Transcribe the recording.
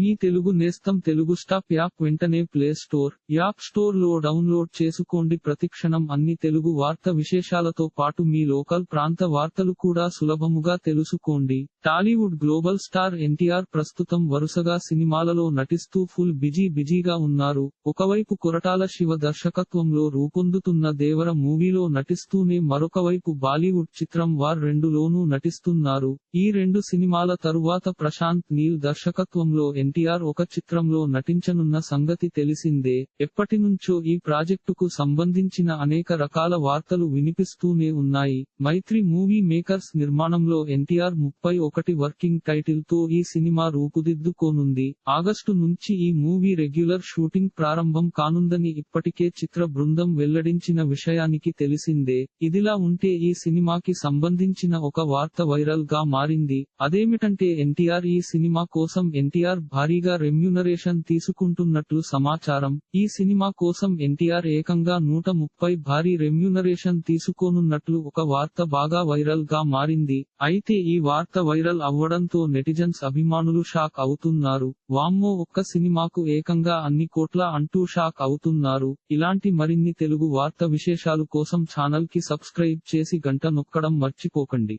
మీ తెలుగు నేస్తం Telugu stop app వెంటనే play store app స్టోర్లో డౌన్లోడ్ చేసుకోండి. ప్రతిక్షణం అన్ని తెలుగు వార్త విశేషాలతో పాటు మీ లోకల్ ప్రాంత వార్తలు కూడా సులభముగా తెలుసుకోండి. టాలీవుడ్ గ్లోబల్ స్టార్ ఎన్టీఆర్ ప్రస్తుతం వరుసగా సినిమాలలో నటిస్తూ ఫుల్ బిజీ బిజీగా ఉన్నారు. ఒకవైపు కొరటాల శివ దర్శకత్వంలో రూపొందుతున్న దేవర మూవీలో నటిస్తూనే మరొకవైపు బాలీవుడ్ చిత్రం వార్ రెండులోనూ నటిస్తున్నారు. ఈ రెండు సినిమాల తరువాత ప్రశాంత్ నీల్ దర్శకత్వంలో ఎన్టీఆర్ ఒక చిత్రంలో నటించనున్న సంగతి తెలిసిందే. ఎప్పటినుంచో ఈ ప్రాజెక్టుకు సంబంధించిన అనేక రకాల వార్తలు వినిపిస్తూనే ఉన్నాయి. మైత్రి మూవీ మేకర్స్ నిర్మాణంలో ఎన్టీఆర్ ముప్పై ఒకటి వర్కింగ్ టైటిల్తో ఈ సినిమా రూపుదిద్దుకోనుంది. ఆగస్టు నుంచి ఈ మూవీ రెగ్యులర్ షూటింగ్ ప్రారంభం కానుందని ఇప్పటికే చిత్ర బృందం వెల్లడించిన విషయానికి తెలిసిందే. ఇదిలా ఉంటే ఈ సినిమాకి సంబంధించిన ఒక వార్త వైరల్గా మారింది. అదేమిటంటే ఎన్టీఆర్ ఈ సినిమా కోసం ఎన్టీఆర్ భారీగా రెమ్యూనరేషన్ తీసుకుంటున్నట్లు సమాచారం. ఈ సినిమా కోసం ఎన్టీఆర్ ఏకంగా నూట ముప్పై భారీ రెమ్యూనరేషన్ తీసుకోనున్నట్లు ఒక వార్త బాగా వైరల్గా మారింది. అయితే ఈ వార్త వైరల్ అవ్వడంతో నెటిజన్స్ అభిమానులు షాక్ అవుతున్నారు. వామ్మో ఒక్క సినిమాకు ఏకంగా అన్ని కోట్ల అంటూ షాక్ అవుతున్నారు. ఇలాంటి మరిన్ని తెలుగు వార్త విశేషాలు కోసం ఛానల్కి సబ్స్క్రైబ్ చేసి గంట నొక్కడం మర్చిపోకండి.